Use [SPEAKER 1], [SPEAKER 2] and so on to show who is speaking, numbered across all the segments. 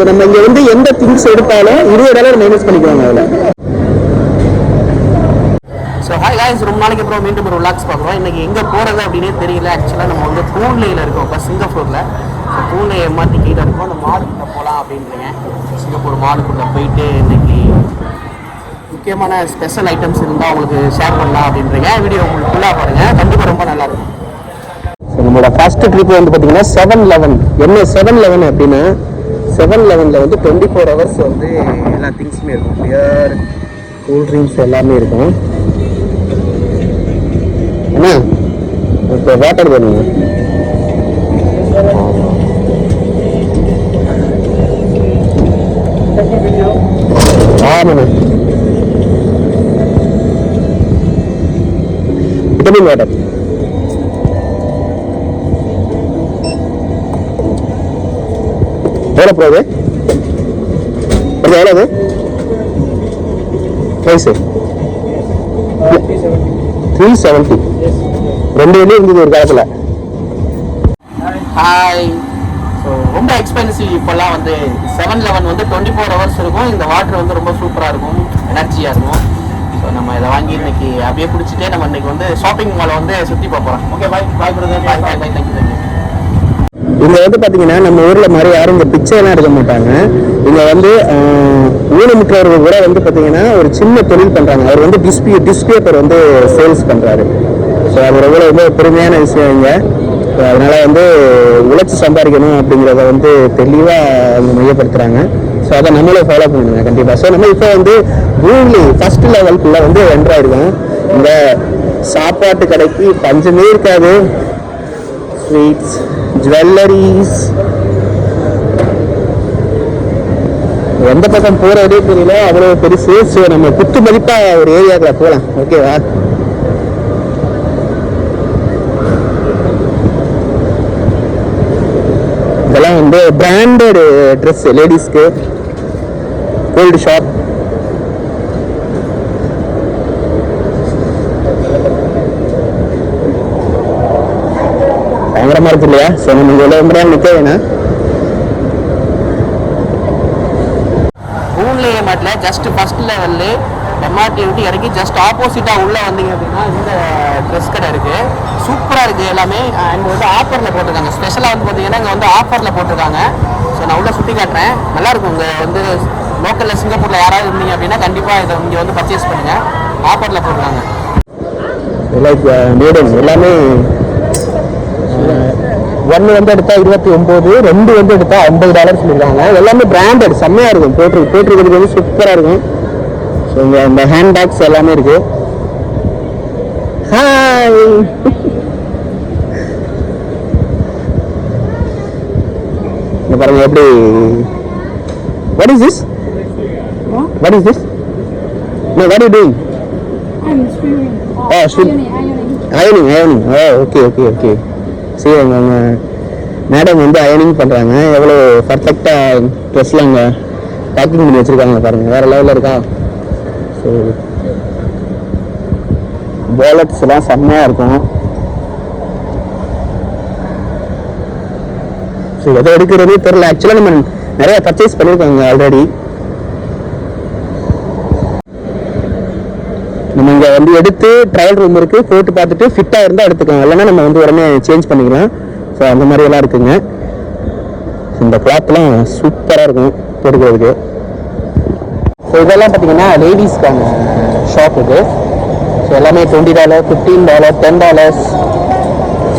[SPEAKER 1] So நம்ம இங்கே வந்து எந்த திங்ஸ் எடுத்தாலும் இருபது டாலர் மைனஸ் பண்ணிக்குவாங்க அதில். ஸோ ஹாய் காய்ஸ் ரொம்ப நாளைக்கு அப்புறம் மீண்டும் ஒரு விளாக்ஸ் பார்க்குறோம். இன்றைக்கி எங்கே போகிறது அப்படின்னே தெரியல. ஆக்சுவலாக நம்ம வந்து பூன்லேயில் இருக்கோம். இப்போ சிங்கப்பூரில். ஸோ பூன்லே எம்ஆர்டி கீழே இருக்கோம். அந்த மாலுக்குள்ளே போகலாம் அப்படின்றீங்க. சிங்கப்பூர் மாலுக்குள்ளே போயிட்டு இன்னைக்கு முக்கியமான ஸ்பெஷல் ஐட்டம்ஸ் இருந்தால் உங்களுக்கு ஷேர் பண்ணலாம் அப்படின்றீங்க. வீடியோ உங்களுக்கு ஃபுல்லாக பாருங்கள் கண்டிப்பாக ரொம்ப நல்லா இருக்கும். ஸோ நம்மளோட ஃபர்ஸ்ட் ட்ரிப் வந்து பார்த்தீங்கன்னா செவன் லெவன் என்ன செவன் லெவன் அப்படின்னா செவன் லெவனில் வந்து டுவெண்ட்டி ஃபோர் ஹவர்ஸ் வந்து எல்லா திங்ஸுமே இருக்கும். பியர் கூல் ட்ரிங்க்ஸ் எல்லாமே இருக்கும். என்ன? இப்போ வாட்டர் வேணுங்க ஆமாண்ணா விட்டமின் வாட்டர் எவ்வளோ போகுது அது? எவ்வளவு ப்ரைஸு த்ரீ செவன்ட்டி ரெண்டு வெளியே இருந்தது ஒரு காலத்தில். ஹாய் ஸோ ரொம்ப எக்ஸ்பென்சிவ் இப்போல்லாம் வந்து செவன் லெவன் வந்து டுவெண்ட்டி ஃபோர் ஹவர்ஸ் இருக்கும். இந்த வாட்டர் வந்து ரொம்ப சூப்பராக இருக்கும். எனர்ஜியாக இருக்கும். ஸோ நம்ம இதை வாங்கி இன்னைக்கு அப்படியே குடிச்சிட்டே நம்ம இன்னைக்கு வந்து ஷாப்பிங் மாலை வந்து சுற்றி பார்ப்போம். Okay bye bye bye bye bye thank you thank you இங்கே வந்து பார்த்தீங்கன்னா நம்ம ஊரில் மாதிரி யாரும் இந்த பிச்சைலாம் எடுக்க மாட்டாங்க. இங்கே வந்து ஊனமுற்றவர்கள் கூட வந்து பார்த்தீங்கன்னா ஒரு சின்ன தொழில் பண்ணுறாங்க அவர் வந்து டிஸ்பியூ டிஸ்பேப்பர் வந்து சேல்ஸ் பண்ணுறாரு ஸோ அது ரொம்ப ரொம்ப பெருமையான விஷயம் இங்கே. ஸோ அதனால் வந்து உழைச்சி சம்பாதிக்கணும் அப்படிங்கிறத வந்து தெளிவாக அவங்க மையப்படுத்துகிறாங்க ஸோ அதை நம்மளே ஃபாலோ பண்ணுங்க கண்டிப்பாக ஸோ நம்ம இப்போ வந்து கூகுளி ஃபர்ஸ்ட் லெவல்குள்ளே வந்து என்ட்ரு இந்த சாப்பாட்டு கடைக்கு பஞ்சமே இருக்காது. ஸ்வீட்ஸ் ஜுவல்லரிஸ் எந்த பக்கம் போறதே தெரியல அவ்வளவு பெருசு ஸோ நம்ம குத்து மதிப்பா ஒரு ஏரியாக்குள்ள போகலாம் ஓகேவா இதெல்லாம் வந்து பிராண்டட் ட்ரெஸ் லேடிஸ்க்கு கோல்டு ஷாப் பயங்கரமா இருக்கு இல்லையா ஸோ நம்ம ரொம்ப நேரம் நிற்க வேணாம் ஊன்லேயே மாட்டில் ஜஸ்ட் ஃபர்ஸ்ட் லெவல்ல எம்ஆர்டி விட்டு இறங்கி ஜஸ்ட் ஆப்போசிட்டாக உள்ளே வந்தீங்க அப்படின்னா இந்த ட்ரெஸ் கடை இருக்குது சூப்பராக இருக்குது எல்லாமே அண்ட் வந்து ஆஃபரில் போட்டிருக்காங்க ஸ்பெஷலாக வந்து பார்த்தீங்கன்னா இங்கே வந்து ஆஃபரில் போட்டிருக்காங்க ஸோ நான் உள்ளே சுற்றி காட்டுறேன் நல்லாயிருக்கும் இங்கே வந்து லோக்கலில் சிங்கப்பூரில் யாராவது இருந்தீங்க அப்படின்னா கண்டிப்பாக இதை இங்கே வந்து பர்ச்சேஸ் பண்ணுங்கள் ஆஃபரில் போட்டிருக்காங்க எல்லாமே ஒன்று வந்து எடுத்தா இருபத்தி ஒம்பது ரெண்டு வந்து எடுத்தா ஐம்பது டாலர் சொல்லியிருக்காங்க எல்லாமே பிராண்டட் செம்மையாக இருக்கும். போட்டு போட்டிருக்கிறது வந்து சூப்பராக இருக்கும். ஸோ இங்கே இந்த ஹேண்ட் பேக்ஸ் எல்லாமே இருக்கு. ஹாய் இங்க பாருங்க எப்படி? What is this what is this No, what are you doing?
[SPEAKER 2] I'm swimming.
[SPEAKER 1] Oh, swim-
[SPEAKER 2] ironing, ironing.
[SPEAKER 1] அயனிங் அயனிங் O okay okay okay சரி அவங்க அவங்க மேடம் வந்து அயனிங் பண்ணுறாங்க எவ்வளோ பர்ஃபெக்டாக ட்ரெஸ்லாம் அங்கே பேக்கிங் பண்ணி வச்சுருக்காங்க பாருங்கள் வேறு லெவலில் இருக்கா? ஸோ வாலெட்ஸ் எல்லாம் செம்மையாக இருக்கும். ஸோ எதை எடுக்கிறதே தெரில ஆக்சுவலாக நம்ம நிறையா பர்ச்சேஸ் பண்ணியிருக்காங்க ஆல்ரெடி நீங்கள் வந்து எடுத்து ட்ரையல் ரூம் இருக்குது போட்டு பார்த்துட்டு ஃபிட்டாக இருந்தால் எடுத்துக்கலாம் இல்லைன்னா நம்ம வந்து உடனே சேஞ்ச் பண்ணிக்கலாம். ஸோ அந்த மாதிரி எல்லாம் இருக்குங்க. இந்த கிளாத்லாம் சூப்பராக இருக்கும் போட்டுக்கிறதுக்கு. ஸோ இதெல்லாம் பார்த்தீங்கன்னா லேடிஸ்க்கான ஷாப் இது. ஸோ எல்லாமே twenty dollar fifteen dollar ten dollars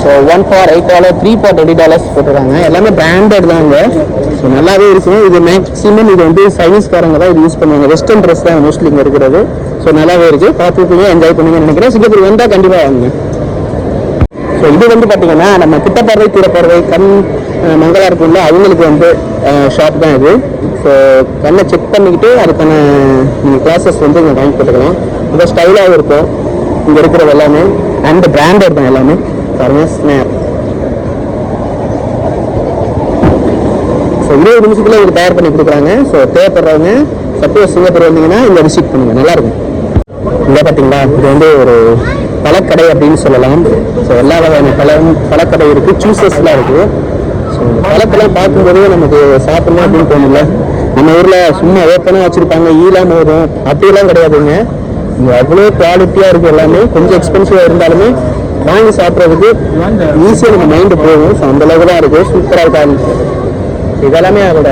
[SPEAKER 1] so one for eight dollar three for twenty dollars போட்டுருக்காங்க. எல்லாமே பிராண்டட் தான் இங்கே ஸோ நல்லாவே இருக்கும் இது மேக்ஸிமம் இது வந்து சைனீஸ்காரங்க தான் இது யூஸ் பண்ணுவாங்க. வெஸ்டர்ன் ட்ரெஸ் தான் மோஸ்ட்லி இங்கே இருக்கிறது. ஸோ நல்லாவே இருக்குது பார்த்துருப்பீங்க. என்ஜாய் பண்ணுங்கன்னு நினைக்கிறேன். சிங்கப்பூர் வந்தால் கண்டிப்பாக வாங்க. ஸோ இது வந்து பார்த்தீங்கன்னா நம்ம கிட்டப்பறவை தீரப்பறவை கண் மங்களாக மங்களா இருக்கும்ல அவங்களுக்கு வந்து ஷாப் தான் இது. ஸோ கண்ணை செக் பண்ணிக்கிட்டு அதுக்கான நீங்கள் கிளாஸஸ் வந்து நீங்கள் வாங்கி போட்டுக்கலாம். ரொம்ப ஸ்டைலாகவும் இருக்கும். இங்கே இருக்கிறது எல்லாமே. அண்ட் பிராண்டட் தான் எல்லாமே. பாருங்கள் ஸ்னாப் ஸோ இருபது நிமிஷத்தில் இவங்க தயார் பண்ணி கொடுக்குறாங்க. ஸோ தேவைப்படுறவங்க சப்போஸ் சிங்கப்பூர் வந்தீங்கன்னா இங்கே விசிட் பண்ணுங்க. நல்லா இருக்கும். இங்கே பார்த்தீங்களா இது வந்து ஒரு பழக்கடை அப்படின்னு சொல்லலாம். ஸோ எல்லா வகையான பழம் பழக்கடை இருக்குது ஜூசஸ்லாம் இருக்குது ஸோ பழக்கெல்லாம் பார்க்கும்போதே நமக்கு சாப்பிடணும் அப்படின்னு தோணும்ல. நம்ம ஊரில் சும்மா ஓப்பனாக வச்சுருப்பாங்க. ஈலாம் வரும் அப்படியெல்லாம் கிடையாதுங்க. இங்கே அவ்வளோ குவாலிட்டியாக இருக்குது எல்லாமே. கொஞ்சம் எக்ஸ்பென்சிவாக இருந்தாலுமே வாங்கி சாப்பிட்றதுக்கு ஈஸியாக நம்ம மைண்டு போகும். ஸோ அந்த அளவுக்கு தான் இருக்குது சூப்பராக இருக்காது. இதெல்லாமே அதோட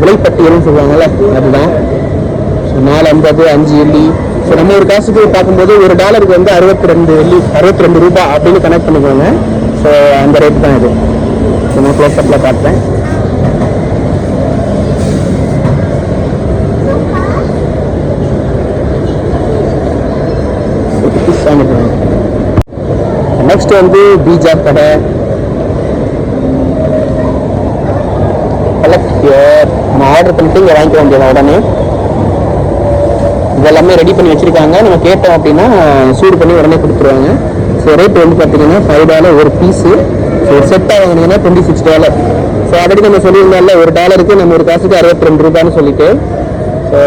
[SPEAKER 1] விலைப்பட்டியல்னு சொல்லுவாங்கல்ல? அதுதான். ஸோ நாலு ஐம்பது அஞ்சு எள்ளி ஸோ நம்ம ஒரு காசுக்கு பார்க்கும்போது ஒரு டாலருக்கு வந்து அறுபத்தி ரெண்டு வெள்ளி அறுபத்தி ரெண்டு ரூபாய் அப்படின்னு கனெக்ட் பண்ணிக்கோங்க. ஸோ அந்த ரேட் தான் இது. ஸோ நான் க்ளோஸ்அப்பில் காட்டுறேன். நெக்ஸ்ட் வந்து பீஜா கடை. கலெக்ட் ஹியர் நம்ம ஆர்டர் பண்ணிட்டு இங்கே வாங்கிக்க வேண்டியது உடனே. இதெல்லாமே ரெடி பண்ணி வச்சுருக்காங்க. நம்ம கேட்டோம் அப்படின்னா சூடு பண்ணி உடனே கொடுத்துருவாங்க. ஸோ ரேட் வந்து பார்த்தீங்கன்னா ஃபைவ் டாலர் ஒரு பீஸு ஸோ ஒரு செட்டாக வாங்கினீங்கன்னா twenty six dollar so already நம்ம சொல்லியிருந்தால ஒரு டாலருக்கு நம்ம ஒரு காசுக்கு அறுபத்தி ரெண்டு ரூபான்னு சொல்லிட்டு. ஸோ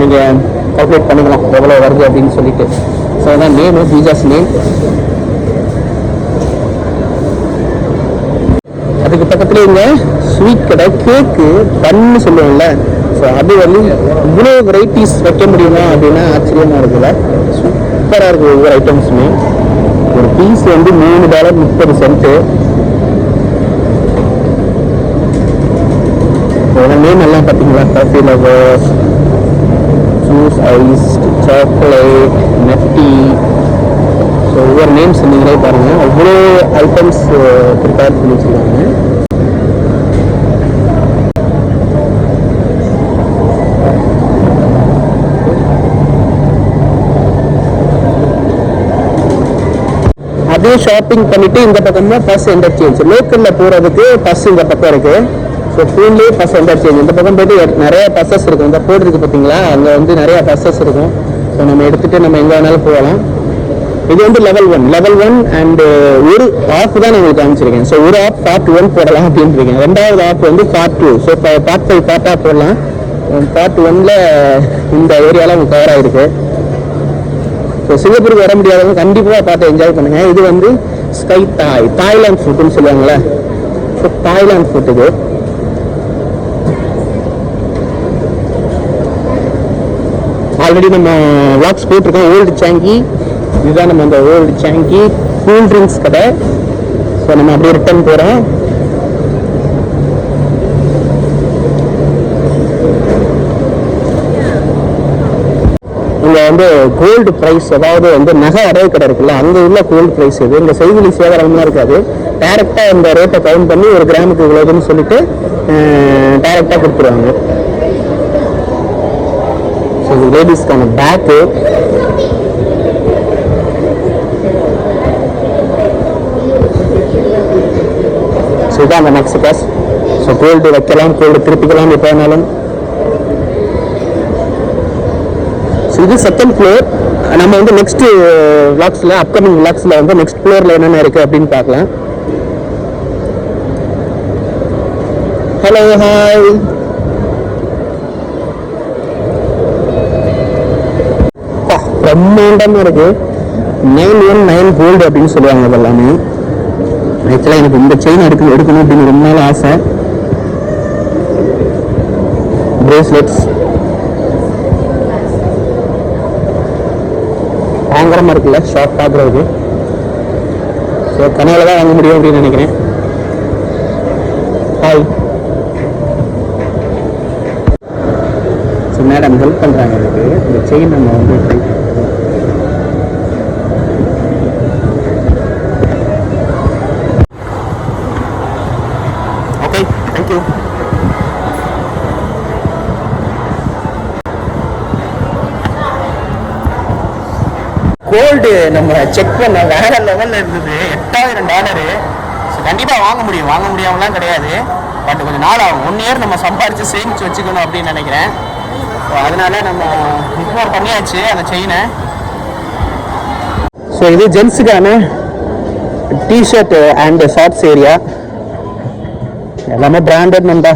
[SPEAKER 1] நீங்கள் கால்குலேட் பண்ணிக்கலாம் எவ்வளோ வருது அப்படின்னு சொல்லிட்டு. ஸோ அதான் நேமு பீஜாஸ் நேம் அதுக்கு பக்கத்துல இங்க ஸ்வீட் கடை கேக்கு பன்னு சொல்லுவோம்ல ஸோ அது வந்து இவ்வளோ வெரைட்டிஸ் வைக்க முடியுமா அப்படின்னா ஆச்சரியமா இருக்குல்ல. சூப்பராக இருக்குது ஒவ்வொரு ஐட்டம்ஸுமே ஒரு பீஸ் வந்து மூணு டாலர் முப்பது சென்ட்டு நேம் எல்லாம் பார்த்தீங்களா? Coffee lovers juice ice chocolate நெட்டி ஸோ ஒவ்வொரு நேம்ஸ் நீங்களே பாருங்கள் அவ்வளோ ஐட்டம்ஸ் ப்ரிப்பேர் uh, பண்ணி வச்சுருக்காங்க. அதே ஷாப்பிங் பண்ணிட்டு இந்த பக்கம் தான் பஸ் இன்டர்சேஞ்ச் லோக்கலில் போகிறதுக்கு பஸ் இந்த பக்கம் இருக்கு. ஸோ ஃபோன்லேயே பஸ் இன்டர்சேஞ்ச் இந்த பக்கம் போயிட்டு நிறைய பஸ்ஸஸ் இருக்கும் இந்த போர்டு பார்த்தீங்களா அங்கே வந்து நிறைய பஸ்ஸஸ் இருக்கும். ஸோ நம்ம எடுத்துகிட்டு நம்ம எங்கே வேணாலும் போகலாம். இது வந்து level one level one and ஒரு ஆப் தான் உங்களுக்கு காமிச்சிருக்கேன். ஸோ ஒரு ஆப் பார்ட் ஒன் போடலாம் அப்படின்னு இருக்கேன் ரெண்டாவது ஆப் வந்து part two so part five பார்ட்டாக போடலாம். பார்ட் ஒன்ல இந்த ஏரியாலாம் கவர் ஆயிருக்கு. ஸோ சிங்கப்பூருக்கு வர முடியாதவங்க கண்டிப்பாக பார்த்து என்ஜாய் பண்ணுங்க. இது வந்து ஸ்கை தாய் தாய்லாந்து ஃபுட்டுன்னு சொல்லுவாங்கல்ல. ஸோ தாய்லாந்து ஃபுட் இது. ஆல்ரெடி நம்ம வாக்ஸ் போட்டிருக்கோம். ஓல்டு சாங்கி இதுதான் நம்ம இந்த ஓல்டு சாங்கி கூல் ட்ரிங்க்ஸ் கடை. ஸோ நம்ம அப்படியே ரிட்டர்ன் போகிறோம் இங்கே வந்து கோல்டு ப்ரைஸ் அதாவது வந்து நகை அடகு கடை இருக்குல்ல அங்கே உள்ள கோல்டு ப்ரைஸ் இது. இந்த செய்திலி சேதாரம்லாம் இருக்காது. டேரெக்டாக இந்த ரேட்டை கவுண்ட் பண்ணி ஒரு கிராமுக்கு இவ்வளோதுன்னு சொல்லிட்டு டேரெக்டாக கொடுத்துருவாங்க. ஸோ இது லேடிஸ்க்கான பேக்கு ஸோ இதான் அந்த நெக்ஸ்ட் கிளாஸ் ஸோ கோல்டு வைக்கலாம் கோல்டு திருப்பிக்கலாம் எப்போ வேணாலும் ஸோ இது செகண்ட் ஃப்ளோர் நம்ம வந்து நெக்ஸ்ட் விளாக்ஸில் அப்கமிங் விளாக்ஸில் வந்து நெக்ஸ்ட் ஃப்ளோரில் என்னென்ன இருக்குது அப்படின்னு பார்க்கலாம். ஹலோ ஹாய் பிரம்மாண்டமாக இருக்கு. நைன் ஒன் நைன் கோல்டு அப்படின்னு சொல்லுவாங்க இதெல்லாமே. ஆக்சுவலாக எனக்கு இந்த செயின் எடுக்கணும் எடுக்கணும் அப்படின்னு ரொம்ப நாள் ஆசை. பிரேஸ்லெட்ஸ் பயங்கரமாக இருக்குல்ல ஷார்ட் பார்க்குறதுக்கு ஸோ கனையில் தான் வாங்க முடியும் அப்படின்னு நினைக்கிறேன். ஹாய் ஸோ மேடம் ஹெல்ப் பண்ணுறாங்க எனக்கு. இந்த செயின் நம்ம வந்து தேங்க்யூ கோல்டு நம்ம செக் பண்ண வேற லெவல்ல இருந்தது. எட்டாயிரம் டாலரு ஸோ கண்டிப்பாக வாங்க முடியும். வாங்க முடியாமலாம் கிடையாது. பட் கொஞ்சம் நாள் ஆகும். ஒன் இயர் நம்ம சம்பாரிச்சு சேமிச்சு வச்சுக்கணும் அப்படின்னு நினைக்கிறேன். ஸோ அதனால நம்ம இக்னோர் பண்ணியாச்சு அந்த செயினை ஸோ இது ஜென்ஸுக்கான டிஷர்ட் அண்ட் ஷார்ட்ஸ் ஏரியா எல்லாமே பிராண்டட் நண்பா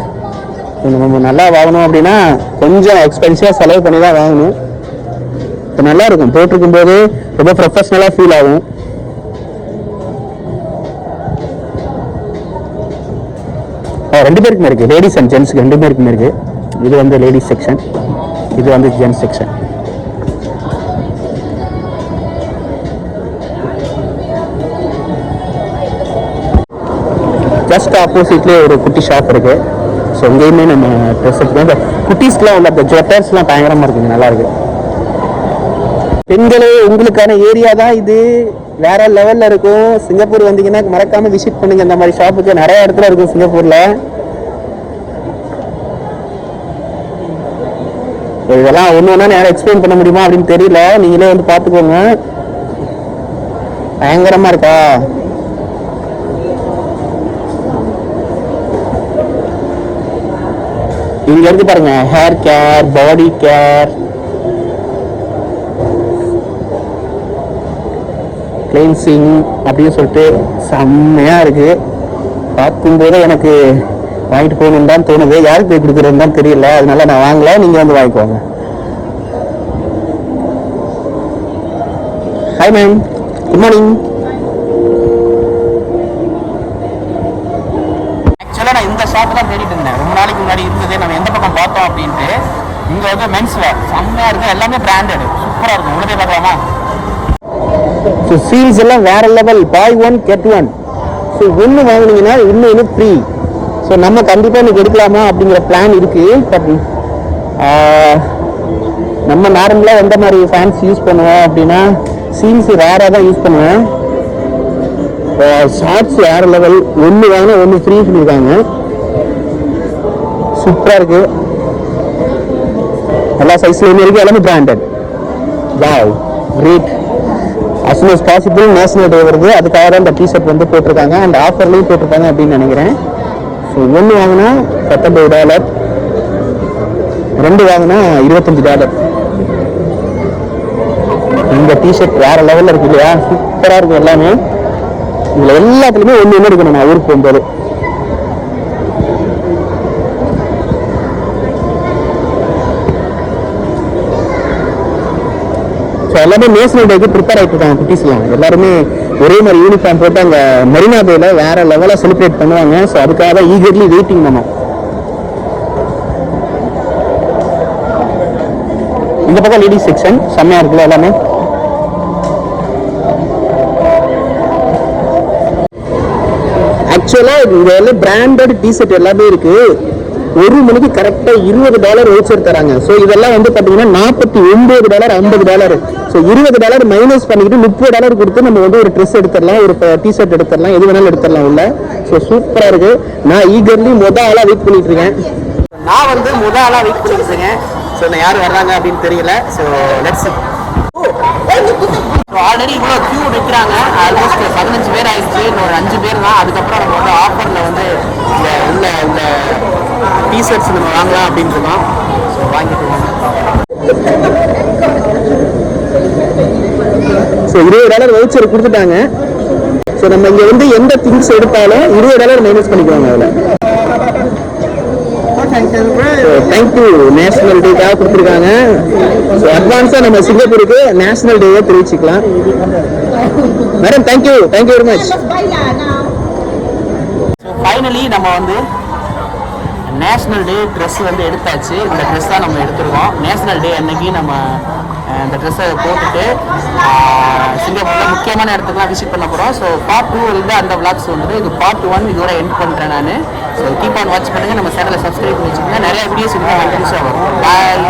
[SPEAKER 1] நம்ம நல்லா வாங்கணும் அப்படின்னா கொஞ்சம் எக்ஸ்பென்சிவாக செலவு பண்ணி தான் வாங்கணும். இப்போ நல்லா இருக்கும். போட்டிருக்கும் போது ரொம்ப ப்ரொஃபஷ்னலாக ஃபீல் ஆகும். ரெண்டு பேருக்குமே இருக்குது லேடிஸ் அண்ட் ஜென்ஸ்க்கு ரெண்டு பேருக்குமே இருக்குது இது வந்து லேடிஸ் செக்ஷன் இது வந்து ஜென்ஸ் செக்ஷன் ஜஸ்ட் ஆப்போசிட்லேயே ஒரு குட்டி ஷாப் இருக்கு. ஸோ இங்கேயுமே நம்ம ட்ரெஸ் எடுத்துக்கலாம். இந்த குட்டீஸ்க்குலாம் உள்ள அந்த ஜொட்டர்ஸ்லாம் பயங்கரமாக இருக்குங்க நல்லா இருக்கு. பெண்களே உங்களுக்கான ஏரியா தான் இது. வேற லெவல்ல இருக்கும். சிங்கப்பூர் வந்தீங்கன்னா மறக்காம விசிட் பண்ணுங்க. இந்த மாதிரி ஷாப்புக்கு நிறைய இடத்துல இருக்கும் சிங்கப்பூர்ல. இதெல்லாம் ஒன்று ஒன்றா நேரம் எக்ஸ்பிளைன் பண்ண முடியுமா அப்படின்னு தெரியல. நீங்களே வந்து பார்த்துக்கோங்க. பயங்கரமா இருக்கா? இங்க இருக்கு பாருங்க. Hair care body care cleansing அப்படின்னு சொல்லிட்டு செம்மையாக இருக்கு. பார்க்கும்போது எனக்கு வாங்கிட்டு போகணுன்னு தான் தோணுது. யாருக்கு போய் கொடுக்குறதுன்னு தான் தெரியல. அதனால நான் வாங்கல. நீங்க வந்து வாங்கிக்கோங்க. ஹாய் மேம் குட் மார்னிங் ஆக்சுவலாக நான் இந்த ஷாப் தான் தேடிட்டு இருந்தேன் ரொம்ப நாளைக்கு முன்னாடி இருந்தது நம்ம எந்த பக்கம் பார்த்தோம் அப்படின்ட்டு இங்கே வந்து மென்ஸ் வேர் செம்மையாக இருக்கும் எல்லாமே பிராண்டட் சூப்பராக இருக்கும். உடனே பார்க்கலாமா? ஸோ சீல்ஸ் எல்லாம் வேற level buy one get one so ஒன்று வாங்குனீங்கன்னா இன்னும் ஃப்ரீ ஸோ நம்ம கண்டிப்பாக இன்னைக்கு எடுக்கலாமா அப்படிங்கிற பிளான் இருக்கு. பட் நம்ம நார்மலாக எந்த மாதிரி ஃபேன்ஸ் யூஸ் பண்ணுவோம் அப்படின்னா சீல்ஸ் ரேராக தான் யூஸ் பண்ணுவேன். ஷார்ட்ஸ் வேற லெவல் ஒன்று வாங்கினா ஒன்று ஃப்ரீ சொல்லியிருக்காங்க. சூப்பராக இருக்குது எல்லா சைஸ்லையுமே இருக்கு எல்லாமே branded wow great as soon as national day வருது. அதுக்காக தான் இந்த டிஷர்ட் வந்து போட்டிருக்காங்க. அண்ட் ஆஃபர்லையும் போட்டிருக்காங்க அப்படின்னு நினைக்கிறேன். ஸோ ஒன்று வாங்கினா பத்தொம்பது டாலர் ரெண்டு வாங்கினா இருபத்தஞ்சு டாலர் இந்த டிஷர்ட் வேற லெவலில் இருக்கு இல்லையா? சூப்பராக இருக்கும் எல்லாமே. இதில் எல்லாத்துலேயுமே ஒன்று ஒன்று இருக்கணும். நான் ஊருக்கு போகும்போது. எல்லாமே நேஷனல் டேக்கு ப்ரிப்பேர் ஆகிட்டு இருக்காங்க குட்டீஸ்லாம் எல்லாருமே ஒரே மாதிரி யூனிஃபார்ம் போட்டு அங்கே மெரினா பேல வேற லெவலாக செலிப்ரேட் பண்ணுவாங்க. ஸோ அதுக்காக தான் ஈகர்லி வெயிட்டிங் நம்ம. இந்த பக்கம் லேடிஸ் செக்ஷன் செம்மையாக இருக்குல்ல எல்லாமே? ஆக்சுவலாக இங்கே எல்லாம் பிராண்டட் டிஷர்ட் எல்லாமே இருக்குது ஒரு மணிக்கு கரெக்டாக இருபது டாலர் ஓச்சர் தராங்க. ஸோ இதெல்லாம் வந்து பார்த்தீங்கன்னா நாற்பத்தி ஒன்பது டாலர் ஐம்பது டாலர் ஸோ இருபது டாலர் மைனஸ் பண்ணிக்கிட்டு முப்பது டாலர் கொடுத்து நம்ம வந்து ஒரு ட்ரெஸ் எடுத்துடலாம் ஒரு டிஷர்ட் எடுத்துடலாம் எது வேணாலும் எடுத்துடலாம் உள்ள. ஸோ சூப்பராக இருக்குது நான் ஈகர்லி முத ஆளாக வெயிட் பண்ணிட்டு இருக்கேன். நான் வந்து முத ஆளாக வெயிட் பண்ணிட்டு இருக்கேன். ஸோ நான் யார் வர்றாங்க அப்படின்னு தெரியல. ஸோ லெட்ஸ் ஆல்ரெடி இவ்வளோ க்யூ நிற்கிறாங்க ஆல்மோஸ்ட் பதினஞ்சு பேர் ஆயிடுச்சு. இன்னொரு ஒரு அஞ்சு பேர் தான். அதுக்கப்புறம் நம்ம வந்து ஆஃபரில் வந்து இந்த உள்ள இந்த டிஷர்ட்ஸ் நம்ம வாங்கலாம் அப்படின்னு இருக்கோம் ஸோ வாங்கிட்டு ஸோ இருபது டாலர் வவுச்சர் கொடுத்துட்டாங்க. ஸோ நம்ம இங்கே வந்து எந்த திங்ஸ் எடுத்தாலும் இருபது டாலர் மைனஸ் பண்ணிக்குவாங்க அதில். தேங்க்யூ நேஷனல் டேக்காக கொடுத்துருக்காங்க. ஸோ அட்வான்ஸாக நம்ம சிங்கப்பூருக்கு நேஷனல் டேவை தெரிவிச்சுக்கலாம். Madam thank you thank you very much finally நம்ம வந்து நேஷ்னல் டே ட்ரெஸ் வந்து எடுத்தாச்சு. இந்த ட்ரெஸ் தான் நம்ம எடுத்துருவோம் நேஷ்னல் டே அன்னைக்கு நம்ம இந்த ட்ரெஸ்ஸை போட்டுட்டு சிங்கப்பூரில் முக்கியமான இடத்துக்குலாம் விசிட் பண்ண போகிறோம் ஸோ பார்ட் டூ இருந்து அந்த விளாக்ஸ் வந்து இது பார்ட் ஒன் இதோட எண்ட் பண்ணுறேன் நான். ஸோ கீப் ஆன் வாட்ச் பண்ணுங்கள் நம்ம சேனலை சப்ஸ்கிரைப் பண்ணி வச்சுக்கோங்க நிறைய வீடியோஸ் இன்னும் கண்டினியூஸாக வரும். பாய்